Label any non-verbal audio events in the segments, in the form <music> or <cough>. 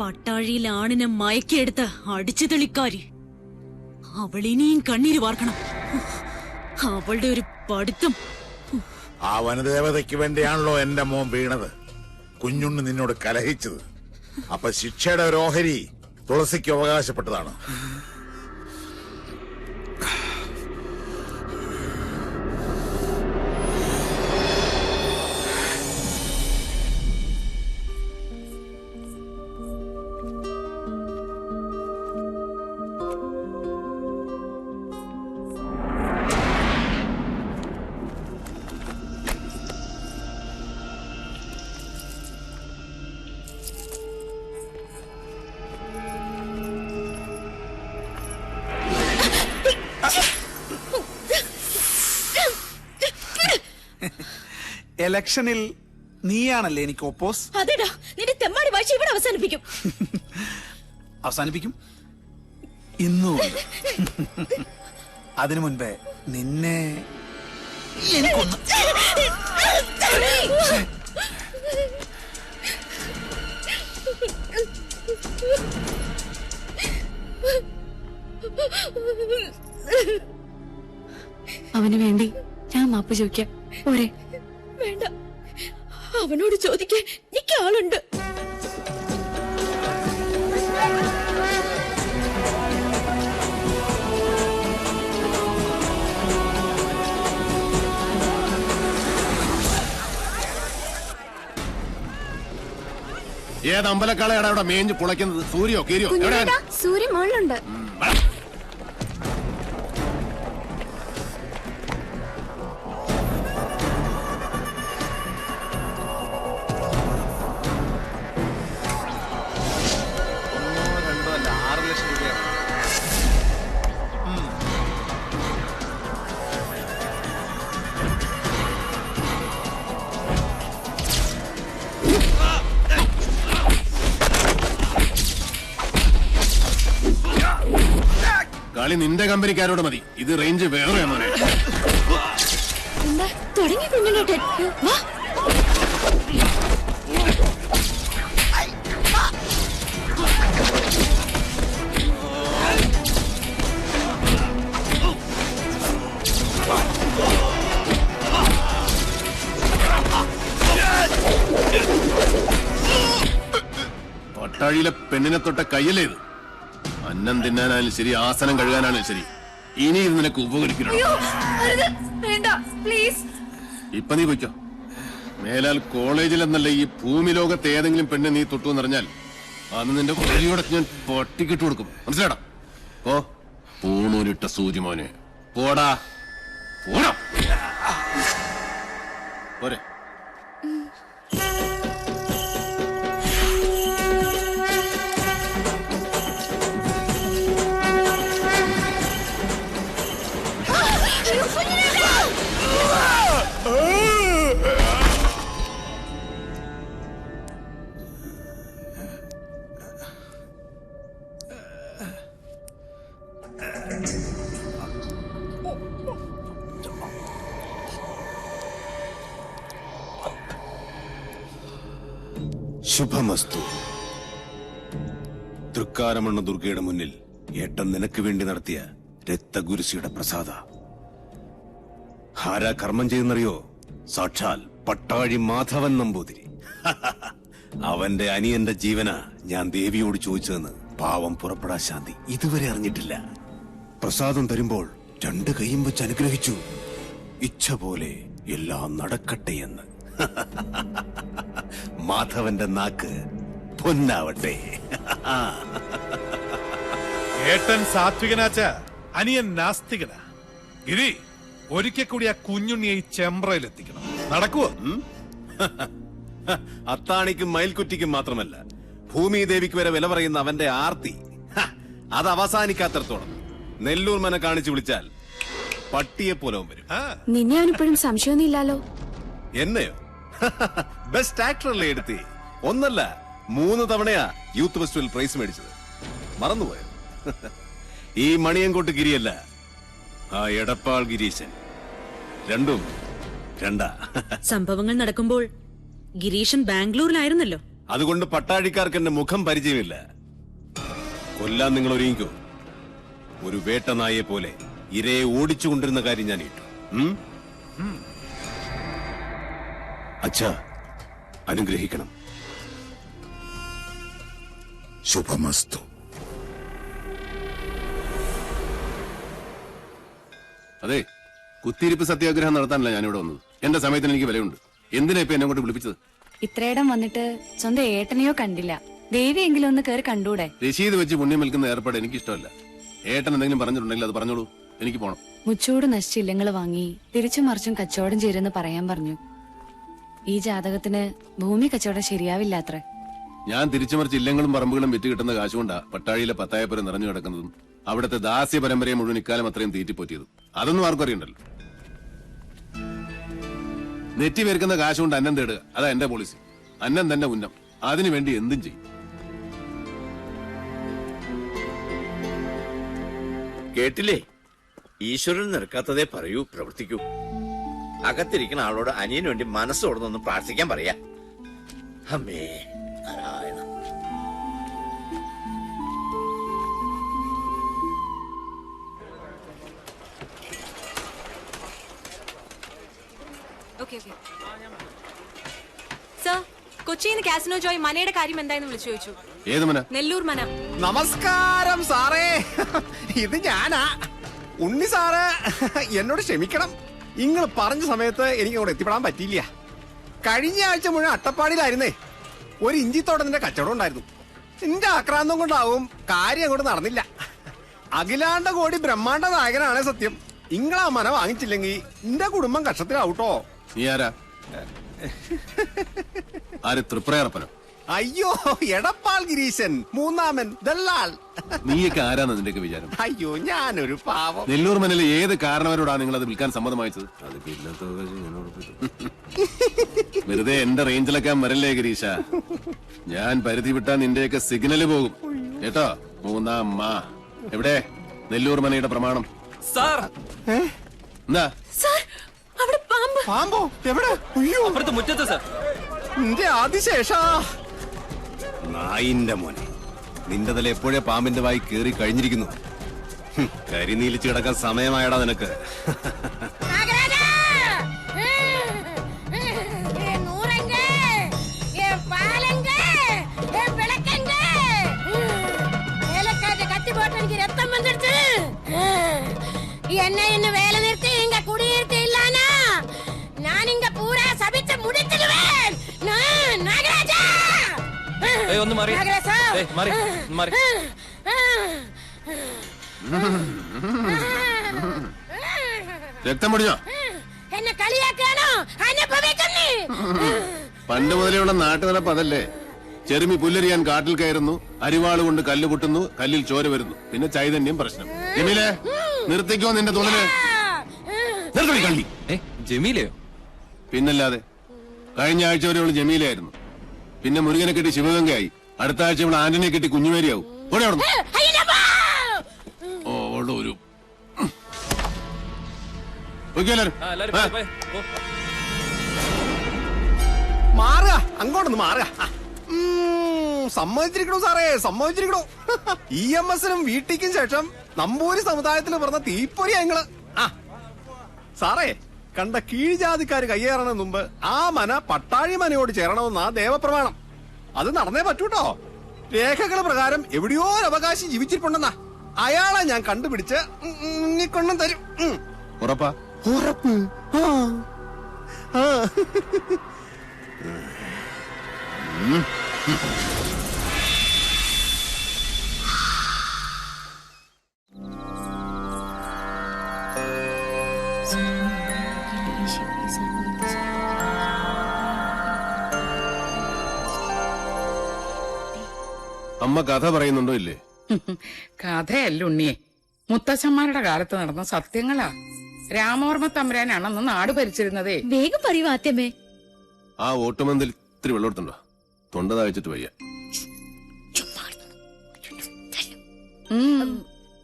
പട്ടാഴിയിൽ ആണിനെ മയക്കിയെടുത്ത് അടിച്ചു തെളിക്കാരി. അവളിനിയും കണ്ണീര് വാർക്കണം. അവളുടെ ഒരു പഠിത്തം. ആ വനദേവതയ്ക്ക് വേണ്ടിയാണല്ലോ എന്റെ മോൻ വീണത്. കുഞ്ഞുണ്ണി നിന്നോട് കലഹിച്ചത്. അപ്പൊ ശിക്ഷയുടെ ഒരു ഓഹരി തുളസിക്ക് അവകാശപ്പെട്ടതാണ്. എലക്ഷനിൽ നീയാണല്ലേ എനിക്ക് ഒപ്പോസ്? അതെടാ നിന്റെ തെമ്മാടി വാഴ്ച ഇവിടെ അവസാനിപ്പിക്കും. <laughs> അവസാനിപ്പിക്കും? ഇന്നും <laughs> അതിനു മുൻപേ നിന്നെ എനിക്കൊന്ന് അവന് വേണ്ടി ഞാൻ മാപ്പ് ചോദിക്കാം. പോരെ. വേണ്ട. അവനോട് ചോദിക്കാൻ എനിക്ക് ആളുണ്ട്. ഏത് അമ്പലക്കാളയാണ് അവിടെ മേഞ്ഞ് പുളയ്ക്കുന്നത്? സൂര്യോ കീരിയോ? സൂര്യൻ മുകളിലുണ്ട് കളി നിന്റെ കമ്പനിക്കാരോട് മതി. ഇത് റേഞ്ച് വേറെ മോനെ. എന്താ? തുടങ്ങി കുഞ്ഞിലോട്ടൻ വാ. പട്ടാഴിയിലെ പെണ്ണിനെ തൊട്ട കയ്യല്ലേ ഇത്? അന്നം തിന്നാനായാലും ശരി ആസനം കഴുകാനായാലും ശരി. ഇനി ഇത് നിനക്ക് ഉപകരിക്കണം വേണ്ട പ്ലീസ് ഇപ്പൊ നീ പൊയ്ക്കോ. മേലാൽ കോളേജിൽ എന്നല്ല ഈ ഭൂമി ലോകത്ത് ഏതെങ്കിലും പെണ്ണ് നീ തൊട്ടു എന്നറിഞ്ഞാൽ അന്ന് നിന്റെ കൊലയോടെ ഞാൻ പൊട്ടിക്കിട്ട് കൊടുക്കും. മനസ്സിലാടാ ഓ പൂണൂരിട്ട സൂചിമോനെ പോടാ. പോടാ പോരെ. ശുഭമസ്തു തൃക്കാരമണ്ണ ദുർഗയുടെ മുന്നിൽ ഏട്ടൻ നിനക്ക് വേണ്ടി നടത്തിയ രക്തഗുരുസിയുടെ പ്രസാദ. ഹാരാ കർമ്മം ചെയ്യുന്നറിയോ? സാക്ഷാൽ പട്ടാഴി മാധവൻ നമ്പൂതിരി. <laughs> അവന്റെ അനിയന്റെ ജീവന ഞാൻ ദേവിയോട് ചോദിച്ചതെന്ന് പാവം പുറപ്പെടാ ശാന്തി ഇതുവരെ അറിഞ്ഞിട്ടില്ല. പ്രസാദം തരുമ്പോൾ രണ്ട് കൈയും വെച്ച് അനുഗ്രഹിച്ചു. ഇച്ഛ പോലെ എല്ലാം നടക്കട്ടെ എന്ന്. <laughs> മാധവന്റെ നാക്ക് പൊന്നാവട്ടെ. ഏട്ടൻ സാത്വികനാച്ച അനിയൻ നാസ്തികനാ. ഗിരി ഒരിക്കൽ കൂടി ആ കുഞ്ഞുണ്ണിയെ ഈ ചെമ്പ്രയിലെത്തിക്കണം. നടക്കുവോ? അത്താണിക്കും മയിൽക്കുറ്റിക്കും മാത്രമല്ല ഭൂമി ദേവിക്ക് വരെ വില പറയുന്ന അവന്റെ ആർത്തി. അത് അവസാനിക്കാത്തടത്തോളം. നെല്ലൂർ മന കാണിച്ചു വിളിച്ചാൽ പട്ടിയെ പോലെ വരും. നിന്നെ അവനിപ്പോഴും സംശയമൊന്നും ഇല്ലാലോ എന്നെയോ? <laughs> ബെസ്റ്റ് ആക്ടർ അല്ലേ എടുത്തി? ഒന്നല്ല മൂന്ന് തവണയാ യൂത്ത് ഫെസ്റ്റിവൽ പ്രൈസ് മേടിച്ചത്. മറന്നുപോയോ? <laughs> ഈ മണിയങ്കോട്ട് ഗിരിയല്ല ആ എടപ്പാൾ ഗിരീശൻ. രണ്ടും രണ്ടാ. <laughs> സംഭവങ്ങൾ നടക്കുമ്പോൾ ഗിരീഷൻ ബാംഗ്ലൂരിലായിരുന്നല്ലോ. അതുകൊണ്ട് പട്ടാഴിക്കാർക്ക് എന്റെ മുഖം പരിചയമില്ല. കൊല്ലാൻ നിങ്ങൾ ഒരുങ്ങിക്കോ. ഒരു വേട്ടനായെ പോലെ ഇരയെ ഓടിച്ചുകൊണ്ടിരുന്ന കാര്യം ഞാൻ ഇട്ടു? അച്ഛാ അനുഗ്രഹിക്കണം. ശുഭമസ്തു. അതെ കുത്തിരിപ്പ് സത്യാഗ്രഹം നടത്താനല്ല ഞാനിവിടെ വന്നത്. എന്റെ സമയത്തിന് എനിക്ക് വിലയുണ്ട്. എന്തിനാ ഇപ്പൊ എന്നെ കൊണ്ട് വിളിപ്പിച്ചത്? ഇത്രയിടം വന്നിട്ട് സ്വന്തം ഏട്ടനെയോ കണ്ടില്ല. ദേവിയെങ്കിലും ഒന്ന് കേറി കണ്ടൂടെ? രശീത് വെച്ച് പുണ്യം വിൽക്കുന്ന ഏർപ്പാട് എനിക്ക് ഇഷ്ടമല്ല ഏട്ടൻ എന്തെങ്കിലും പറഞ്ഞിട്ടുണ്ടെങ്കിൽ അത് പറഞ്ഞോളൂ. എനിക്ക് പോണം. മുച്ചൂട് നശിച്ച് ഇല്ലങ്ങൾ വാങ്ങി. തിരിച്ചും മറിച്ചും കച്ചവടം ചെയ്തെന്ന് പറയാൻ പറഞ്ഞു. ഈ ജാതകത്തിന് ഭൂമി കച്ചവടം ശരിയാവില്ലാത്ര. ഞാൻ തിരിച്ചുമറിച്ച് ഇല്ലങ്ങളും പറമ്പുകളും വിറ്റ് കിട്ടുന്ന കാശുകൊണ്ടാ പട്ടാഴിയിലെ പത്തായപ്പുരം നിറഞ്ഞു കിടക്കുന്നതും അവിടുത്തെ ദാസ്യ പരമ്പരയെ മുഴുവൻ ഇക്കാലം അത്രയും തീറ്റിപ്പോറ്റിയതും. അതൊന്നും ആർക്കും അറിയണ്ടല്ലോ. നെറ്റി വേർക്കുന്ന കാശ് കൊണ്ട് അന്നം തേടുക അതാ എന്റെ പോളിസി അന്നം തന്നെ ഉന്നം. അതിനു വേണ്ടി എന്തും ചെയ്യും. കേട്ടില്ലേ? ഈശ്വരൻ നിറക്കാത്തതേ പറയൂ പ്രവർത്തിക്കൂ. അകത്തിരിക്കുന്ന ആളോട് അനിയന് വേണ്ടി മനസ്സ് മനസ്സോടൊന്ന് പ്രാർത്ഥിക്കാൻ പറയാ. അമ്മേ നാരായണ. സർ കൊച്ചിയിൽ കാസിനോ ജോയ് മനയുടെ കാര്യം എന്തായെന്ന് വിളിച്ചു ചോദിച്ചു. ഏത് മന? നെല്ലൂർ മന. നമസ്കാരം സാറേ. ഇത് ഞാനാ. ഉണ്ണി സാറ് എന്നോട് ക്ഷമിക്കണം. നിങ്ങൾ പറഞ്ഞ സമയത്ത് എനിക്ക് അവിടെ എത്തിപ്പെടാൻ പറ്റിയില്ല. കഴിഞ്ഞ ആഴ്ച മുഴുവൻ അട്ടപ്പാടിയിലായിരുന്നേ. ഒരു ഇഞ്ചിത്തോട്ടത്തിന്റെ കച്ചവടം ഉണ്ടായിരുന്നു. നിന്റെ ആക്രാന്തം കൊണ്ടാവും കാര്യം അങ്ങോട്ട് നടന്നില്ല. അഖിലാണ്ട കോടി ബ്രഹ്മാണ്ട നായകനാണ് സത്യം. ഇങ്ങളാ മന വാങ്ങിച്ചില്ലെങ്കിൽ നിന്റെ കുടുംബം കഷ്ടത്തിലാവൂട്ടോ നീ ആരാ? ആര് തൃപ്രയർപ്പനം അയ്യോ എടപ്പാൾ ഗിരീശൻ മൂന്നാമൻ ദല്ലാൾ. നീയൊക്കെ ആരാന്ന് നിന്റെയൊക്കെ വിചാരം? അയ്യോ ഞാനൊരു പാവം. നെല്ലൂർ മനയിലെ ഏത് കാരണവരോടാണ് നിങ്ങൾ അത് വിൽക്കാൻ സമ്മതമായിച്ചത്? വെറുതെ എന്റെ റേഞ്ചിലൊക്കെ വരല്ലേ ഗിരീഷ ഞാൻ പരിധി വിട്ടാ നിന്റെയൊക്കെ സിഗ്നൽ പോകും. കേട്ടോ? മൂന്നാം മാ എവിടെ? നെല്ലൂർ മനയുടെ പ്രമാണം. സാർ! എന്താ? സർ അവിടെ പാമ്പ്. പാമ്പോ? എവിടെ? അയ്യോ. അപ്പുറത്ത് മുറ്റത്ത് സാർ. നിന്റെ ആദിശേഷാ. നായിന്റെ മോനെ. നിന്റെ തല എപ്പോഴേ പാമ്പിന്റെ വായി കയറി കഴിഞ്ഞിരിക്കുന്നു? കരി കരിനീലിച്ച് കിടക്കാൻ സമയമായടാ നിനക്ക്. ഒന്ന് മാറി. മാറി മാറി. രക്തം പൊടിഞ്ഞോ എന്നെ കളിയാക്കാണോ അനുഭവിക്കുന്നേ പണ്ട് മുതലെയുള്ള നാട്ടുനടപ്പ് അതല്ലേ. ചെറുമി പുല്ലരിയാൻ കാട്ടിൽ കയറുന്നു അരിവാൾ കൊണ്ട് കല്ല് പൊട്ടുന്നു കല്ലിൽ ചോര വരുന്നു. പിന്നെ ചൈതന്യം പ്രശ്നം. ജമീലെ നിർത്തിക്കോ നിന്റെ തുണൽ. കള്ളി. ജമീലയോ? പിന്നല്ലാതെ കഴിഞ്ഞ ആഴ്ച വരെ ജമീലായിരുന്നു ജമീലയായിരുന്നു. പിന്നെ മുരുകനെ കെട്ടി ശിവഗംഗയായി. അടുത്ത ആഴ്ച ഇവിടെ ആന്റണിയെ കെട്ടി കുഞ്ഞുമേരിയാവും. ഓടെ അവിടെ ഒരു ഓക്കേ എല്ലാരും? മാറുക. അങ്ങോട്ടൊന്ന് മാറുക. സമ്മതിച്ചിരിക്കണോ സാറേ സമ്മതിച്ചിരിക്കണോ. <laughs> ഇ എം എസിനും വീട്ടിക്കും ശേഷം നമ്പൂരി സമുദായത്തിൽ പറഞ്ഞ തീപ്പൊരി ഞങ്ങൾ ആ. സാറേ കണ്ട കീഴ്ജാതിക്കാർ കയ്യേറണ മുമ്പ് ആ മന പട്ടാഴി മനയോട് ചേരണമെന്നാ ദേവപ്രമാണം. അത് നടന്നേ പറ്റൂട്ടോ. രേഖകൾ പ്രകാരം എവിടെയോ ഒരു അവകാശി ജീവിച്ചിരിപ്പുണ്ടെന്നാ അയാളെ ഞാൻ കണ്ടുപിടിച്ച് ഉണ്ണിക്കൊണ്ടും തരും. ഉറപ്പാ? ഉറപ്പ്. ആ. അമ്മ കഥ പറയുന്നുണ്ടോ ഇല്ലേ? <laughs> കഥയല്ല ഉണ്ണിയെ. മുത്തച്ഛന്മാരുടെ കാലത്ത് നടന്ന സത്യങ്ങളാ. രാമവർമ്മ തമ്പുരാനാണെന്ന് നാട് ഭരിച്ചിരുന്നതേ. വേഗം പറയൂ ആദ്യമേ. ആ ഓട്ടുമന്തിൽ ഇത്തിരി വെള്ളമെടുത്തുണ്ടോ തൊണ്ട താഴ്ചിട്ട് വയ്യ.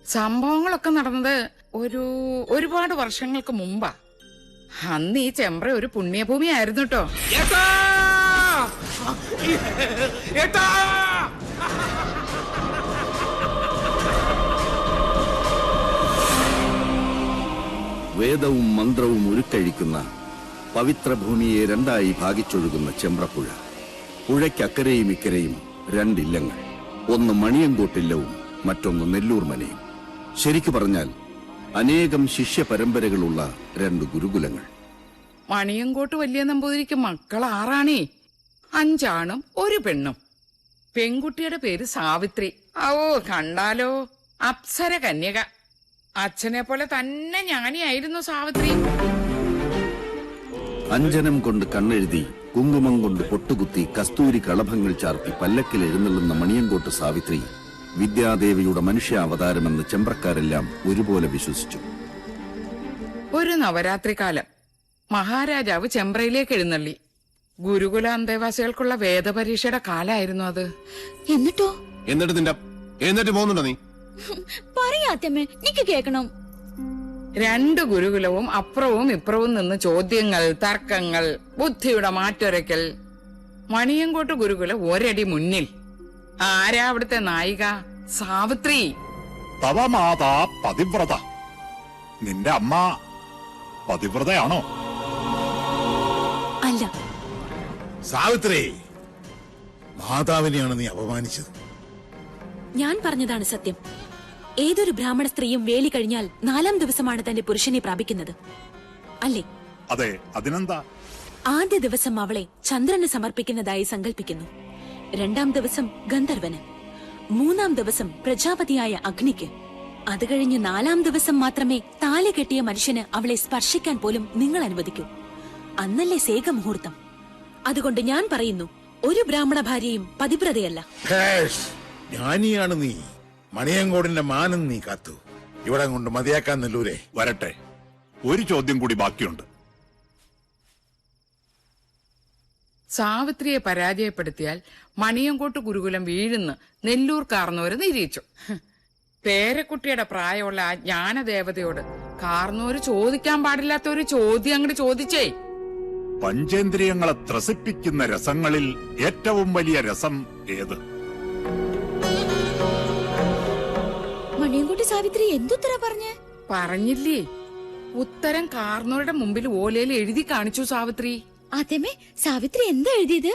സംഭവങ്ങളൊക്കെ നടന്നത് ഒരു ഒരുപാട് വർഷങ്ങൾക്ക് മുമ്പാ. അന്ന് ഈ ചെമ്പ്ര ഒരു പുണ്യഭൂമി ആയിരുന്നു കേട്ടോ വേദവും മന്ത്രവും ഉരുക്കഴിക്കുന്ന പവിത്ര ഭൂമിയെ രണ്ടായി ഭാഗിച്ചൊഴുകുന്ന ചെമ്പ്രപ്പുഴ. പുഴയ്ക്കക്കരയും ഇക്കരയും രണ്ടില്ലങ്ങൾ ഒന്ന് മണിയങ്കോട്ടില്ലവും മറ്റൊന്ന് നെല്ലൂർ മനയും. ശരിക്കു പറഞ്ഞാൽ അനേകം ശിഷ്യ പരമ്പരകളുള്ള രണ്ട് ഗുരുകുലങ്ങൾ. മണിയങ്കോട്ട് വലിയ നമ്പൂതിരിക്ക് മക്കൾ ആറാണേ. അഞ്ചാണും ഒരു പെണ്ണും. പെൺകുട്ടിയുടെ പേര് സാവിത്രി. ഓ കണ്ടാലോ? അപ്സര കന്യക അച്ഛനെ പോലെ തന്നെ ഞാനിയായിരുന്നു സാവിത്രി. അഞ്ജനം കൊണ്ട് കണ്ണെഴുതി കുങ്കുമം കൊണ്ട് പൊട്ടുകുത്തി കസ്തൂരി കളഭങ്ങൾ ചാർത്തി പല്ലക്കിൽ എഴുന്നള്ളുന്ന മണിയങ്കോട്ട് സാവിത്രി വിദ്യാദേവിയുടെ മനുഷ്യാവതാരമെന്ന് ചെമ്പ്രക്കാരെല്ലാം ഒരുപോലെ വിശ്വസിച്ചു. ഒരു നവരാത്രി കാലം മഹാരാജാവ് ചെമ്പ്രയിലേക്ക് എഴുന്നള്ളി. ഗുരുകുല അന്തേവാസികൾക്കുള്ള വേദപരീക്ഷയുടെ കാലായിരുന്നു അത്. എന്നിട്ടോ? എന്നിട്ട് നിന്റെ എന്നിട്ട് പോകുന്നുണ്ടോ നീ? പറയാത്തമ്മേ നിക്ക് കേക്കണം രണ്ട് ഗുരുകുലവും അപ്പുറവും ഇപ്പുറവും നിന്ന് ചോദ്യങ്ങൾ തർക്കങ്ങൾ ബുദ്ധിയുടെ മാറ്റൊരയ്ക്കൽ. മണിയങ്കോട്ട് ഗുരുകുല ഒരടി മുന്നിൽ. ആരാ അവിടുത്തെ നായിക? സാവിത്രി. തവ മാതാ പതിവ്രത. നിന്റെ അമ്മ പതിവ്രതയാണോ? അല്ല. സാവിത്രി മാതാവിനെയാണ് നീ അപമാനിച്ചത്. ഞാൻ പറഞ്ഞതാണ് സത്യം. ഏതൊരു ബ്രാഹ്മണ സ്ത്രീയും വേലി കഴിഞ്ഞാൽ നാലാം ദിവസമാണ് തന്റെ പുരുഷനെ പ്രാപിക്കുന്നത്. അല്ലേ? അതെ അതിനെന്താ? ആദ്യ ദിവസം അവളെ ചന്ദ്രന് സമർപ്പിക്കുന്നതായി സങ്കല്പിക്കുന്നു രണ്ടാം ദിവസം ഗന്ധർവന്. മൂന്നാം ദിവസം പ്രജാപതിയായ അഗ്നിക്ക്. അത് കഴിഞ്ഞ് നാലാം ദിവസം മാത്രമേ താലി കെട്ടിയ മനുഷ്യന് അവളെ സ്പർശിക്കാൻ പോലും നിങ്ങൾ അനുവദിക്കൂ. അന്നല്ലേ സേകമുഹൂർത്തം. അതുകൊണ്ട് ഞാൻ പറയുന്നു ഒരു ബ്രാഹ്മണ ഭാര്യയും പതിവ്രതയല്ല. ഞാനിയാണ് നീ. മണിയങ്കോടിന്റെ മാനം നീ കാത്തു. ഇവിടെ കൊണ്ട് മതിയാക്കാൻ നെല്ലൂരെ വരട്ടെ. ഒരു ചോദ്യം കൂടി ബാക്കിയുണ്ട്. സാവിത്രിയെ പരാജയപ്പെടുത്തിയാൽ മണിയങ്കോട്ട് ഗുരുകുലം വീഴുന്ന് നെല്ലൂർ കാർന്നോര് നിരീച്ചു. പേരക്കുട്ടിയുടെ പ്രായമുള്ള ആ ജ്ഞാനദേവതയോട് കാർന്നോര് ചോദിക്കാൻ പാടില്ലാത്ത ഒരു ചോദ്യം അങ്ങോട്ട് ചോദിച്ചേ. പഞ്ചേന്ദ്രിയങ്ങളെ ത്രസിപ്പിക്കുന്ന രസങ്ങളിൽ ഏറ്റവും വലിയ രസം ഏത്? സാവിത്രി എന്തുത്തര പറഞ്ഞേ? പറഞ്ഞില്ലേ. ഉത്തരം കാർന്നോരുടെ മുമ്പിൽ ഓലയിൽ എഴുതി കാണിച്ചു സാവിത്രി. അതേമേ സാവിത്രി എന്താ എഴുതിയത്?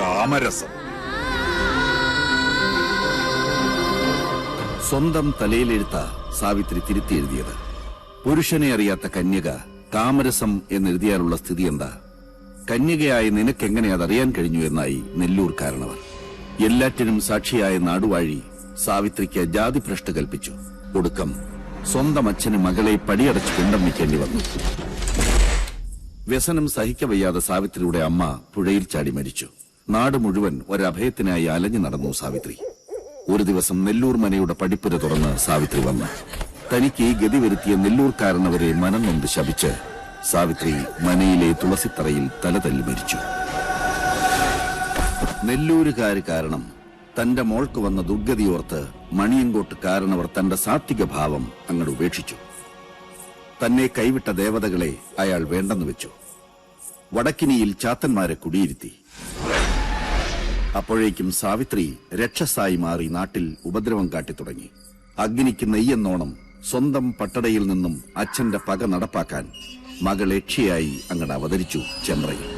കാമരസം. സ്വന്തം തലയിലെഴുത്ത സാവിത്രി തിരുത്തി എഴുതിയത്. പുരുഷനെ അറിയാത്ത കന്യക താമരസം എന്നെഴുതിയാലുള്ള സ്ഥിതി എന്താ? കന്യകയായി നിനക്കെങ്ങനെ അതറിയാൻ കഴിഞ്ഞു എന്നായി നെല്ലൂർ കാരണവർ എല്ലാറ്റിനും സാക്ഷിയായ നാടുവാഴി സാവിത്രിക്ക് ജാതി ഭ്രഷ്ട് കൽപ്പിച്ചു. ഒടുക്കം സ്വന്തം അച്ഛന് മകളെ പടിയടച്ച് കുണ്ടം വയ്ക്കേണ്ടി വന്നു. വ്യസനം സഹിക്കവയ്യാതെ സാവിത്രിയുടെ അമ്മ പുഴയിൽ ചാടി മരിച്ചു. നാട് മുഴുവൻ ഒരഭയത്തിനായി അലഞ്ഞു നടന്നു സാവിത്രി. ഒരു ദിവസം നെല്ലൂർ മനയുടെ പടിപ്പുര തുറന്ന് സാവിത്രി വന്നു. തനിക്ക് ഗതി വരുത്തിയ നെല്ലൂർക്കാരനവരെ മനം നൊന്ത് ശപിച്ച് സാവിത്രി മനയിലെ തുളസിത്തറയിൽ തലതല്ലി മരിച്ചു. നെല്ലൂരുകാര് കാരണം തന്റെ മോൾക്ക് വന്ന ദുർഗതിയോർത്ത് മണിയങ്കോട്ട് കാരണവർ തന്റെ സാത്വിക ഭാവം അങ്ങോട്ട് ഉപേക്ഷിച്ചു. തന്നെ കൈവിട്ട ദേവതകളെ അയാൾ വേണ്ടെന്ന് വെച്ചു. വടക്കിനിയിൽ ചാത്തന്മാരെ കുടിയിരുത്തി. അപ്പോഴേക്കും സാവിത്രി രക്ഷസായി മാറി നാട്ടിൽ ഉപദ്രവം കാട്ടിത്തുടങ്ങി. അഗ്നിക്ക് നെയ്യെന്നോണം സ്വന്തം പട്ടടയിൽ നിന്നും അച്ഛന്റെ പക നടപ്പാക്കാൻ മകൾ ലക്ഷ്യയായി അവതരിച്ചു ചെമ്പ്രയിൽ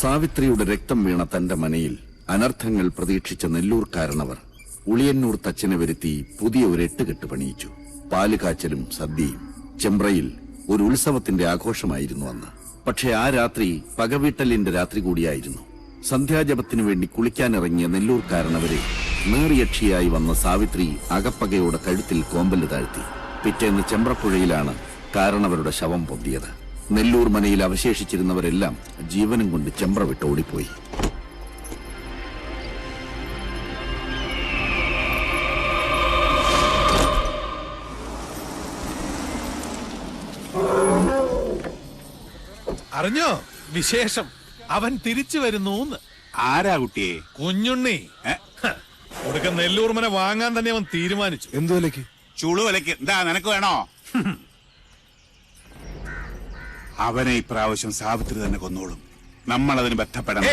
സാവിത്രിയുടെ രക്തം വീണ തന്റെ മനയിൽ അനർത്ഥങ്ങൾ പ്രതീക്ഷിച്ച നെല്ലൂർ കാരണവർ ഉളിയന്നൂർ തച്ചനെ വരുത്തി പുതിയ ഒരു എട്ടുകെട്ട് പണിയിച്ചു. പാലുകാച്ചലും സദ്യയും ചെമ്പ്രയിൽ ഒരു ഉത്സവത്തിന്റെ ആഘോഷമായിരുന്നു അന്ന്. പക്ഷെ ആ രാത്രി പകവീട്ടലിന്റെ രാത്രി കൂടിയായിരുന്നു. സന്ധ്യാജപത്തിനു വേണ്ടി കുളിക്കാനിറങ്ങിയ നെല്ലൂർക്കാരനവരെ നേറിയക്ഷിയായി വന്ന സാവിത്രി അകപ്പകയോടെ കഴുത്തിൽ കോമ്പൽ താഴ്ത്തി. പിറ്റേന്ന് ചെമ്പ്രപ്പുഴയിലാണ് കാരണവരുടെ ശവം പൊന്തിയത്. നെല്ലൂർ മനയിൽ അവശേഷിച്ചിരുന്നവരെല്ലാം ജീവനും കൊണ്ട് ചെമ്പ്ര വിട്ട് ഓടിപ്പോയി. അറിഞ്ഞോ വിശേഷം. അവൻ തിരിച്ചു വരുന്നു ആരാ കുട്ടിയെ? കുഞ്ഞുണ്ണി. കൊടുക്ക ഒടുക്ക നെല്ലൂർമനെ വാങ്ങാൻ തന്നെ അവൻ തീരുമാനിച്ചു. എന്തു വിലക്ക് ചുളു വിലക്ക് എന്താ നിനക്ക് വേണോ? അവനെ ഇപ്രാവശ്യം സാവിത്രി തന്നെ കൊന്നോളും. നമ്മൾ അതിന് ബന്ധപ്പെടണ്ട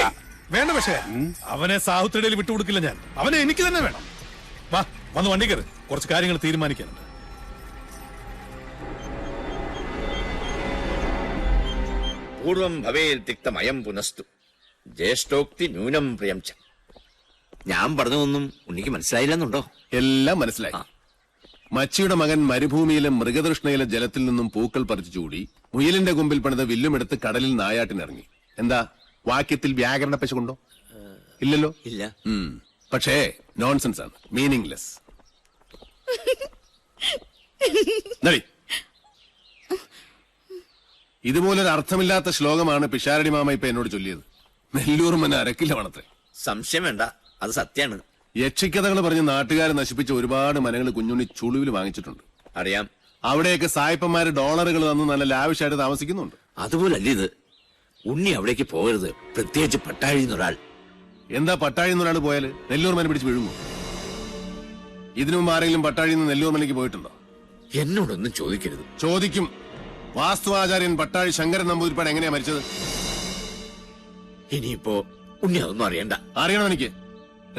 വേണ്ട പക്ഷേ. അവനെ സാവിത്രിയുടെ വിട്ടുകൊടുക്കില്ല ഞാൻ. അവനെ എനിക്ക് തന്നെ വേണം. വാ വന്ന് വണ്ടി കയറി. കുറച്ച് കാര്യങ്ങൾ തീരുമാനിക്കാനുണ്ട്. പൂർവം ഭവേത്തിക്തമയം പുനസ്തു ജ്യേഷ്ഠോക്തി ന്യൂനം പ്രിയം ച ഞാൻ പറഞ്ഞതൊന്നും ഉണ്ണിക്ക് മനസ്സിലായില്ലെന്നുണ്ടോ? എല്ലാം മനസ്സിലായി. മച്ചിയുടെ മകൻ മരുഭൂമിയിലെ മൃഗതൃഷ്ണയിലെ ജലത്തിൽ നിന്നും പൂക്കൾ പറിച്ചു ചൂടി മുയലിന്റെ കൊമ്പിൽ പണിത വില്ലുമെടുത്ത് കടലിൽ നായാട്ടിനിറങ്ങി. എന്താ? വാക്യത്തിൽ വ്യാകരണ പശുണ്ടോ ഇല്ലല്ലോ? ഇല്ല. ഉം. പക്ഷേ നോൺസെൻസ് ആണ്. മീനിങ്ലെസ് <laughs> ഇതുപോലൊരു അർത്ഥമില്ലാത്ത ശ്ലോകമാണ് പിഷാരടി മാമ ഇപ്പൊ എന്നോട് ചൊല്ലിയത്. നെല്ലൂർ അരക്കില്ല വണത്രേ സംശയം വേണ്ട. അത് സത്യാണ്. യക്ഷിക്കഥകൾ പറഞ്ഞ് നാട്ടുകാരെ നശിപ്പിച്ച ഒരുപാട് മനങ്ങൾ കുഞ്ഞുണ്ണി ചുളിവിൽ വാങ്ങിച്ചിട്ടുണ്ട്. അറിയാം. അവിടെയൊക്കെ സായിപ്പന്മാര് ഡോളറുകൾ തന്ന് നല്ല ലാവിഷായിട്ട് താമസിക്കുന്നുണ്ട്. അതുപോലല്ല ഇത്? ഉണ്ണി അവിടേക്ക് പോകരുത്. പ്രത്യേകിച്ച് പട്ടാഴിന്ന് ഒരാൾ. എന്താ പട്ടാഴി എന്നൊരാൾ പോയാൽ നെല്ലൂർ മന പിടിച്ച് വിഴുങ്ങും ഇതിനു മുമ്പ് ആരെങ്കിലും പട്ടാഴിയിൽ നിന്ന് നെല്ലൂർ മനയ്ക്ക് പോയിട്ടുണ്ടോ? എന്നോടൊന്നും ചോദിക്കരുത്. ചോദിക്കും. വാസ്തുവാചാര്യൻ പട്ടാഴി ശങ്കരൻ നമ്പൂതിരിപ്പാട് എങ്ങനെയാ മരിച്ചത്? ഇനിയിപ്പോ ഉണ്ണി അതൊന്നും അറിയണ്ട. അറിയണം എനിക്ക്.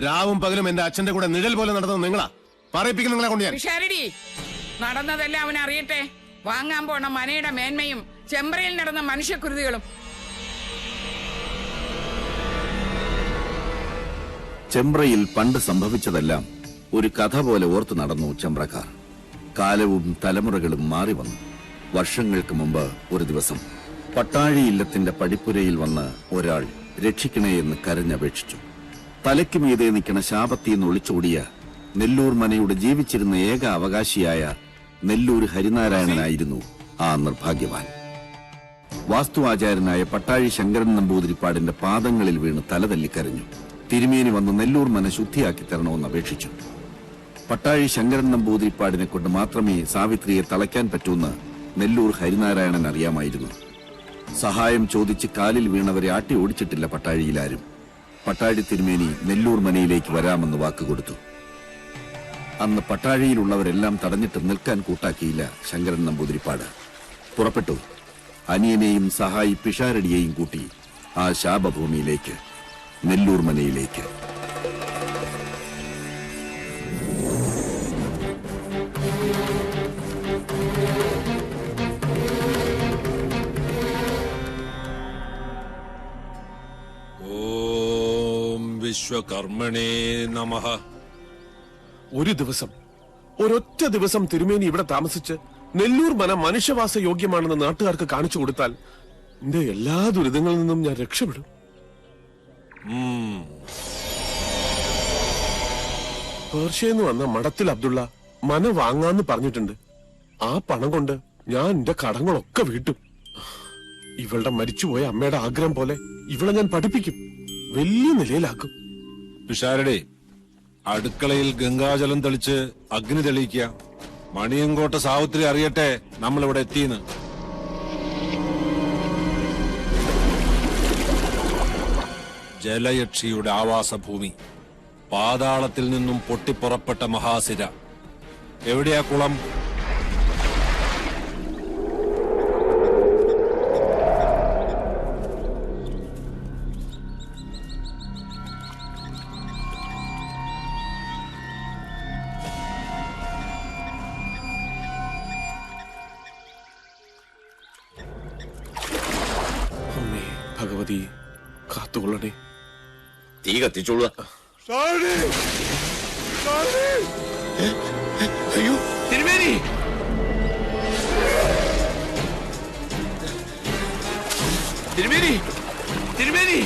രാവും പകലും എന്റെ അച്ഛന്റെ കൂടെ നിഴൽ പോലെ നടന്നത് നിങ്ങളാ. പറയിപ്പിക്കുന്ന നിങ്ങളെ കൊണ്ട് ഞാൻ നടന്നതെല്ലാം അവൻ അറിയട്ടെ. വാങ്ങാൻ പോണ മനയുടെ മേന്മയും ചെമ്പ്രയിൽ നടന്ന മനുഷ്യകൃതികളും ചെമ്പ്രയിൽ പണ്ട് സംഭവിച്ചതെല്ലാം ഒരു കഥ പോലെ ഓർത്തു നടന്നു ചെമ്പ്രക്കാർ. കാലവും തലമുറകളും മാറി വന്നു. വർഷങ്ങൾക്ക് മുമ്പ് ഒരു ദിവസം പട്ടാഴി ഇല്ലത്തിന്റെ പടിപ്പുരയിൽ വന്ന് ഒരാൾ രക്ഷിക്കണേ എന്ന് കരഞ്ഞപേക്ഷിച്ചു. തലയ്ക്ക് മീതെ നിൽക്കണ ശാപത്തിന്ന് ഒളിച്ചോടിയ നെല്ലൂർ മനയുടെ ജീവിച്ചിരുന്ന ഏക അവകാശിയായ നെല്ലൂർ ഹരിനാരായണനായിരുന്നു ആ നിർഭാഗ്യവാൻ. വാസ്തുവാചാര്യനായ പട്ടാഴി ശങ്കരൻ നമ്പൂതിരിപ്പാടിന്റെ പാദങ്ങളിൽ വീണ് തലതല്ലിക്കരഞ്ഞു തിരുമേനി വന്ന് നെല്ലൂർ മന ശുദ്ധിയാക്കി തരണമെന്ന് അപേക്ഷിച്ചു. പട്ടാഴി ശങ്കരൻ നമ്പൂതിരിപ്പാടിനെ കൊണ്ട് മാത്രമേ സാവിത്രിയെ തളയ്ക്കാൻ പറ്റൂന്ന് നെല്ലൂർ ഹരിനാരായണൻ അറിയാമായിരുന്നു. സഹായം ചോദിച്ച് കാലിൽ വീണവരെ ആട്ടി ഓടിച്ചിട്ടില്ല പട്ടാഴിയിലാരും. പട്ടാഴി തിരുമേനി നെല്ലൂർ മനയിലേക്ക് വരാമെന്ന് വാക്കുകൊടുത്തു അന്ന് പട്ടാഴിയിലുള്ളവരെല്ലാം തടഞ്ഞിട്ട് നിൽക്കാൻ കൂട്ടാക്കിയില്ല ശങ്കരൻ നമ്പൂതിരിപ്പാട്. പുറപ്പെട്ടു. അനിയനെയും സഹായി പിഷാരടിയെയും കൂട്ടി ആ ശാപഭൂമിയിലേക്ക് നെല്ലൂർ മനയിലേക്ക്. വിശ്വകർമ്മണേ നമ. ഒരു ദിവസം ഒരൊറ്റ ദിവസം തിരുമേനി ഇവിടെ താമസിച്ച് നെല്ലൂർ മന മനുഷ്യവാസ യോഗ്യമാണെന്ന് നാട്ടുകാർക്ക് കാണിച്ചു കൊടുത്താൽ എന്റെ എല്ലാ ദുരിതങ്ങളിൽ നിന്നും ഞാൻ രക്ഷപ്പെടും. പേർഷ്യന്ന് വന്ന മഠത്തിൽ അബ്ദുള്ള മന വാങ്ങാന്ന് പറഞ്ഞിട്ടുണ്ട്. ആ പണം കൊണ്ട് ഞാൻ എന്റെ കടങ്ങളൊക്കെ വീട്ടും. ഇവളുടെ മരിച്ചുപോയ അമ്മയുടെ ആഗ്രഹം പോലെ ഇവളെ ഞാൻ പഠിപ്പിക്കും. വലിയ നിലയിലാക്കും. പിഷാരടെ അടുക്കളയിൽ ഗംഗാജലം തെളിച്ച് അഗ്നി തെളിയിക്കുക. മണിയങ്കോട്ട സാവിത്രി അറിയട്ടെ നമ്മൾ ഇവിടെ എത്തിയെന്ന്. ജലയക്ഷിയുടെ ആവാസഭൂമി പാതാളത്തിൽ നിന്നും പൊട്ടിപ്പുറപ്പെട്ട മഹാസിര എവിടെയാ കുളം? തീ കത്തിച്ചോളുക അയ്യോ തിരുമേനി തിരുമേനി തിരുമേനി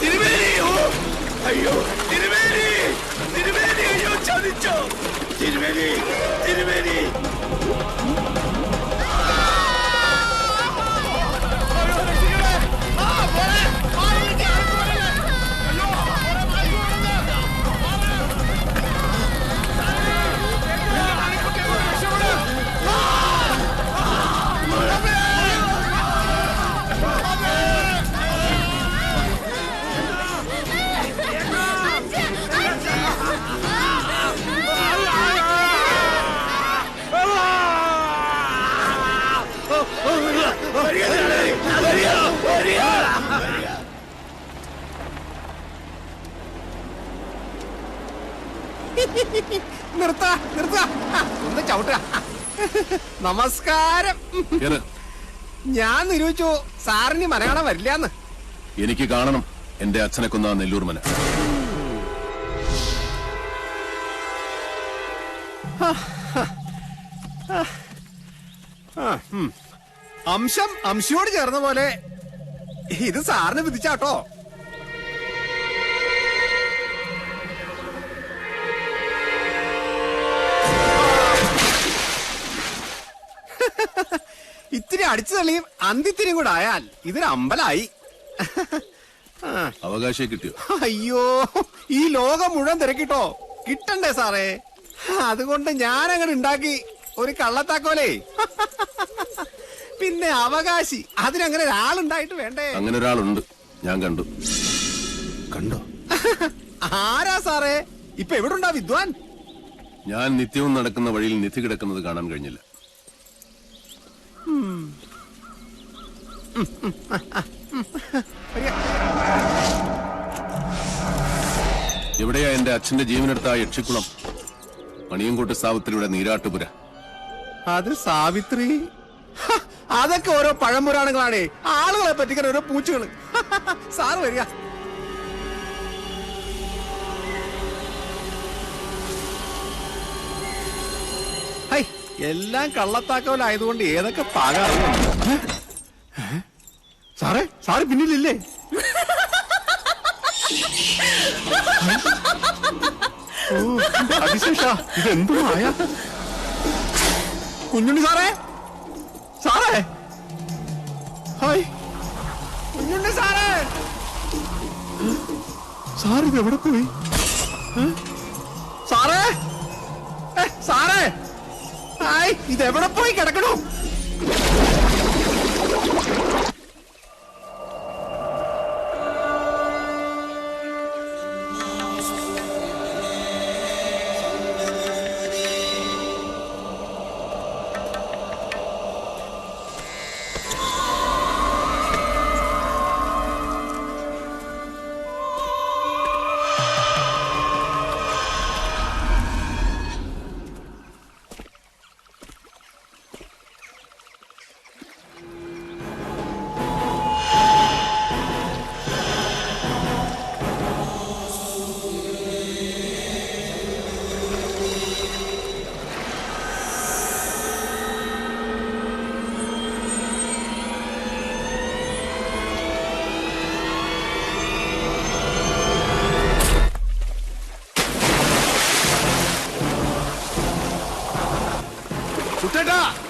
തിരുമേനി ഓ അയ്യോ തിരുമേനി തിരുമേനി അയ്യോ ചതിച്ചോ തിരുമേനി തിരുമേനി <laughs> നിർത്ത നിർത്ത. ഒന്ന് ചവിട്ടുക. നമസ്കാരം. ഞാൻ നിരൂപിച്ചു സാറിന് മലയാളം വരില്ലാന്ന്. എനിക്ക് കാണണം. എന്റെ അച്ഛനെ കൊന്ന നെല്ലൂർ മന അംശം അംശയോട് ചേർന്ന പോലെ ഇത് സാറിന് വിധിച്ചാട്ടോ. <laughs> ഇത്തിരി അടിച്ചു തള്ളിയും അന്തിത്തിരിയും കൂടെ ആയാൽ ഇതൊരു അമ്പലായി. <laughs> അവകാശം കിട്ടിയോ? അയ്യോ ഈ ലോകം മുഴുവൻ തിരക്കിട്ടോ. കിട്ടണ്ടേ സാറേ? അതുകൊണ്ട് ഞാൻ ഉണ്ടാക്കി ഒരു കള്ളത്താക്കോലേ. <laughs> പിന്നെ അവകാശി. അതിനങ്ങനെ ഒരാളുണ്ടായിട്ട് വേണ്ടേ? അങ്ങനെ ഒരാളുണ്ട്. ഞാൻ കണ്ടു. കണ്ടോ? ആരാ സാറേ? ഇപ്പൊ എവിടെ ഉണ്ടാ വിദ്വാൻ? ഞാൻ നിത്യവും നടക്കുന്ന വഴിയിൽ നിധി കിടക്കുന്നത് കാണാൻ കഴിഞ്ഞില്ല. എവിടെയാ എന്റെ അച്ഛന്റെ ജീവനെടുത്ത ആ യക്ഷിക്കുളം? മണിയൻകോട്ട് സാവിത്രിയുടെ നീരാട്ടുപുര. അത് സാവിത്രി അതൊക്കെ ഓരോ പഴംപുരാണങ്ങളാണ് ആളുകളെ പറ്റിക്കാൻ ഓരോ പൂച്ചകൾ. സാറ് വരിക. എല്ലാം കള്ളത്താക്കോലായതുകൊണ്ട് ഏതൊക്കെ പാകാറുണ്ട് സാറേ സാറ് പിന്നിലില്ലേ? ഓ അതിശേഷ കുഞ്ഞുണ്ണി സാറേ ഹായ്. കുഞ്ഞുണ്ണി സാറേ. എവിടെ പോയി? സാറേ. സാറേ. ഹായ് ഇത് എവിടെ പോയി കിടക്കണു? 出だ